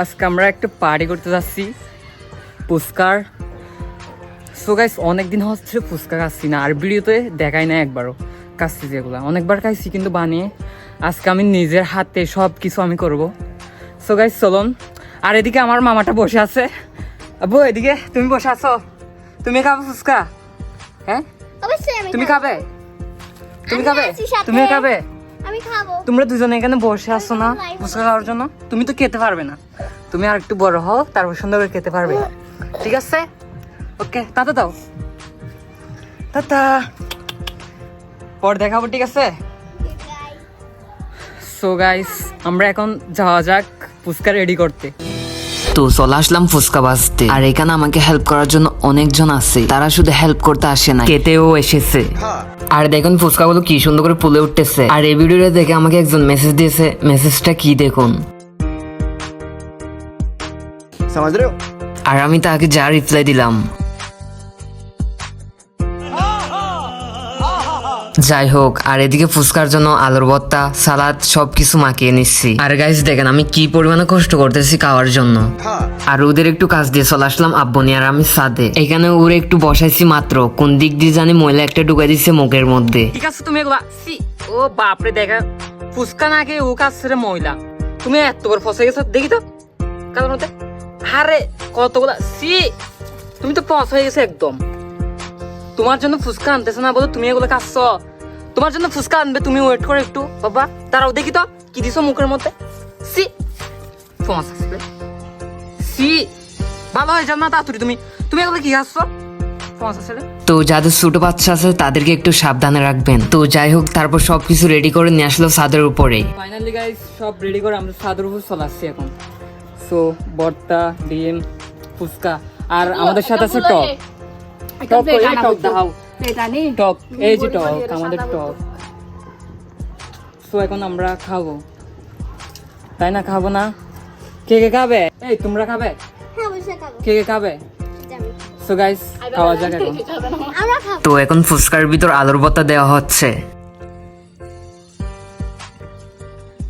আজকে আমরা একটা পার্টি করতে যাচ্ছি পুস্কার। সো গাইস অনেকদিন হচ্ছে ফুচকা খাচ্ছি না আর ভিডিওতে দেখাই না একবারও। খাচ্ছি যেগুলো। অনেকবার খাইছি কিন্তু বানিয়ে। আজকে আমি নিজের হাতে সব কিছু আমি করব। সো গাইস চলুন। আর এদিকে আমার মামাটা বসে আছে। আবু এদিকে তুমি বসে আছো? তুমি খাবে ফুচকা হ্যাঁ? তুমি খাবে। তুমি খাবে? তুমি খাবে? আমি খাব। তোমরা দুজনে এখানে বসে আসো না ফুচকা খাওয়ার জন্য? তুমি তো খেতে পারবে না। তুমি আর একটু বড় হও তারপর সুন্দর করে খেতে পারবে। ঠিক আছে? ওকে তাতে দাও। টাটা পর দেখাবো ঠিক আছে? সো গাইস আমরা এখন যাওয়া যাক ফুচকা রেডি করতে। তো চলে আসলাম ফুচকা বাজতে। আর এখানে আমাকে হেল্প করার জন্য অনেকজন আছে। তারা শুধু হেল্প করতে আসে না কেটেও এসেছে। আর দেখুন ফুচকাগুলো কি সুন্দর করে ফুলে উঠতেছে। আর এই ভিডিওটা দেখে আমাকে একজন মেসেজ দিয়েছে। মেসেজটা কি দেখুন? আর আমি তাকে যা রিপ্লাই দিলাম। যাই হোক আর এদিকে ফুচকার জন্য আলুর ভর্তা, সালাদ, সবকিছু মাখিয়ে নিচ্ছি। আর গাইস দেখেন আমি কি পরিমাণে কষ্ট করতেছি খাওয়ার জন্য। আর ওদের একটু কাজ দিয়ে চলে আসলাম আব্বনি আর আমি সাদে এখানে ওরে একটু বসাইছি মাত্র, কোন দিক দিয়ে জানি ময়লা একটা ঢুকাই দিচ্ছে মুখের মধ্যে। ঠিক আছে, তুমি ও বাপরে দেখা ফুচকা না খেয়ে ও কাজ রে মহিলা তুমি এত করে ফসে গেছো, দেখি তো কার মধ্যে। আরে, কতগুলা সি তুমি তো পস হয়ে গেছে একদম। তোমার জন্য ফুচকা আনতেছে না বলো তুমি এগুলো কাচ্ছ তোমার জন্য ফুচকা আনবে তুমি ওয়েট করো একটু বাবা। দাঁড়াও দেখি তো কি দিছো মুখের মধ্যে? সি। ফস আসবে সি। ভালো হয়ে যাও না তাড়াতাড়ি তুমি। তুমি এগুলো কি আসলে তো যাদের ছোট বাচ্চা আছে তাদেরকে একটু সাবধানে রাখবেন। তো যাই হোক তারপর সবকিছু রেডি করে নিয়ে আসলো ছাদের উপরে। ফাইনালি গাইস সব রেডি করে আমরা ছাদের উপর চলে আসছি এখন। সো ভর্তা ডিম ফুচকা আর আমাদের সাথে আছে টক। টক কই? টক এই যে টক আমাদের টক। সো এখন আমরা খাব। তাই না খাব না? কে কে খাবে? এই তোমরা খাবে? হ্যাঁ কে কে খাবে? সো গাইস খাওয়া যাক এখন। তো এখন ফুচকার ভিতর আলুর ভর্তা দেওয়া হচ্ছে।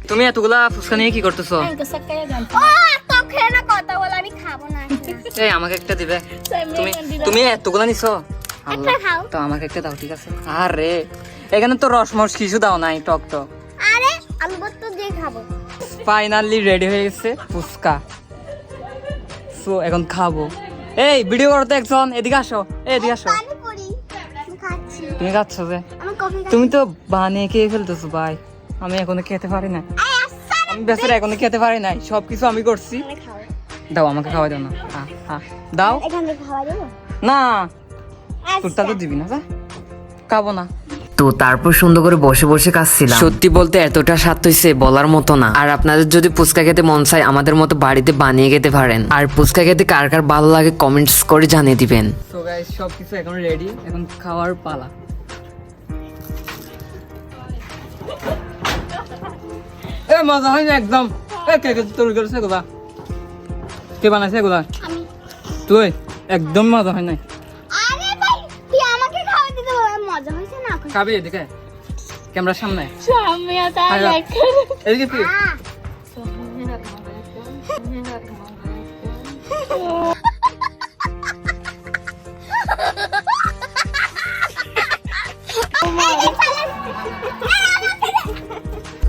তুমি এতগুলা ফুচকা নিয়ে কি করতেছো? ও তো খেয়ে না কথা বলে আমি খাব না। এই আমাকে একটা দিবে। তুমি তুমি এতগুলা নিছো? খাও। তো আমাকে একটা দাও ঠিক আছে? আরে এখানে তো রসমস কিছু দাও নাই টক টক। আরে আলু দিয়ে খাব। ফাইনালি রেডি হয়ে গেছে ফুচকা। সো এখন খাব। এই ভিডিও করতে একজন এদিকে আসো। এদিকে আসো। তুমি খাচ্ছ যে? তুমি তো বানিয়ে খেয়ে ফেলতেছো ভাই। আমি এখনও খেতে পারি না আমি বেচারা এখনও খেতে পারি নাই। সব কিছু আমি করছি দাও আমাকে খাওয়াই দাও না। হ্যাঁ হ্যাঁ দাও। খাওয়া না। তোরটা তো দিবি না যা। খাব না। তো তারপর সুন্দর করে বসে বসে কাচ্ছিলাম সত্যি বলতে এতটা স্বাদ হয়েছে বলার মতো না। আর আপনাদের যদি ফুচকা খেতে মন চায় আমাদের মতো বাড়িতে বানিয়ে খেতে পারেন। আর ফুচকা খেতে কার কার ভালো লাগে কমেন্টস করে জানিয়ে দিবেন। সো গাইস সব কিছু এখন রেডি এখন খাওয়ার পালা। এ মজা হয় না একদম। এ কে কে তৈরি করেছে এগুলা? কে বানাইছে এগুলা? আমি। তুই একদম মজা হয় নাই। খাবি এদিকে ক্যামেরার সামনে। এদিকে তুই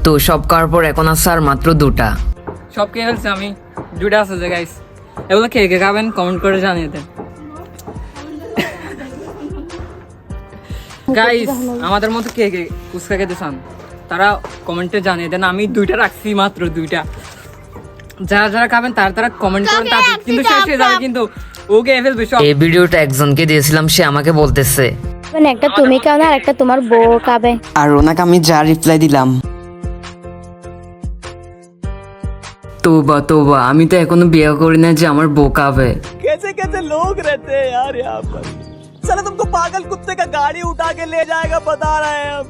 তো সব খাওয়ার পর এখন আছে আর মাত্র দুটা। সব খেয়ে ফেলছি আমি। দুটা আছে যে গাইস এগুলো কে কে খাবেন কমেন্ট করে জানিয়ে দেন। গাইস আমাদের মতো কে কে ফুচকা খেতে চান তারা কমেন্টে জানিয়ে দেন আমি দুইটা রাখছি মাত্র দুইটা যারা যারা খাবেন তারা তারা কমেন্ট করেন তাদের কিন্তু শেষ হয়ে যাবে কিন্তু ও খেয়ে ফেলবে সব এই ভিডিওটা একজনকে দিয়েছিলাম সে আমাকে বলতেছে মানে একটা তুমি খাও না আর একটা তোমার বউ খাবে আর ওনাকে আমি যা রিপ্লাই দিলাম তোবা তোবা আমি তো এখনো বিয়ে করি না যে আমার বউ খাবে कैसे कैसे लोग रहते हैं यार यहाँ पर साला तुमको पागल कुत्ते का गाड़ी उठा के ले जाएगा बता रहे हैं हम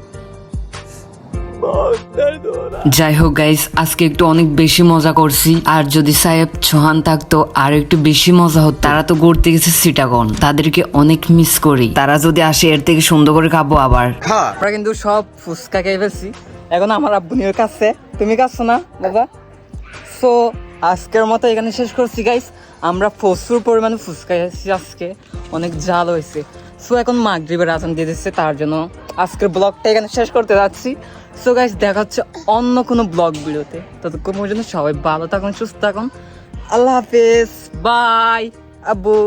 बहुत दर्द हो रहा যাই হোক গাইস আজকে একটু অনেক বেশি মজা করছি আর যদি সাহেব চৌহান থাকতো আর একটু বেশি মজা হতো তারা তো ঘুরতে গেছে সিটাগন তাদেরকে অনেক মিস করি তারা যদি আসে এর থেকে সুন্দর করে খাবো আবার আমরা কিন্তু সব ফুচকা খেয়ে ফেলছি এখন আমার আব্বু নিয়ে কাছে তুমি কাছো না বাবা সো আজকের মতো এখানে শেষ করছি গাইস আমরা প্রচুর পরিমাণে ফুচকা এসেছি আজকে। অনেক জাল হয়েছে। সো এখন মাগরিবের আজান দিয়ে দিচ্ছে তার জন্য আজকের ব্লগটা এখানে শেষ করতে যাচ্ছি। সো গাইস দেখা হচ্ছে অন্য কোনো ব্লগ ভিডিওতে। ততক্ষণ পর্যন্ত সবাই ভালো থাকুন সুস্থ থাকুন। আল্লাহ হাফেজ। বাই আব্বু।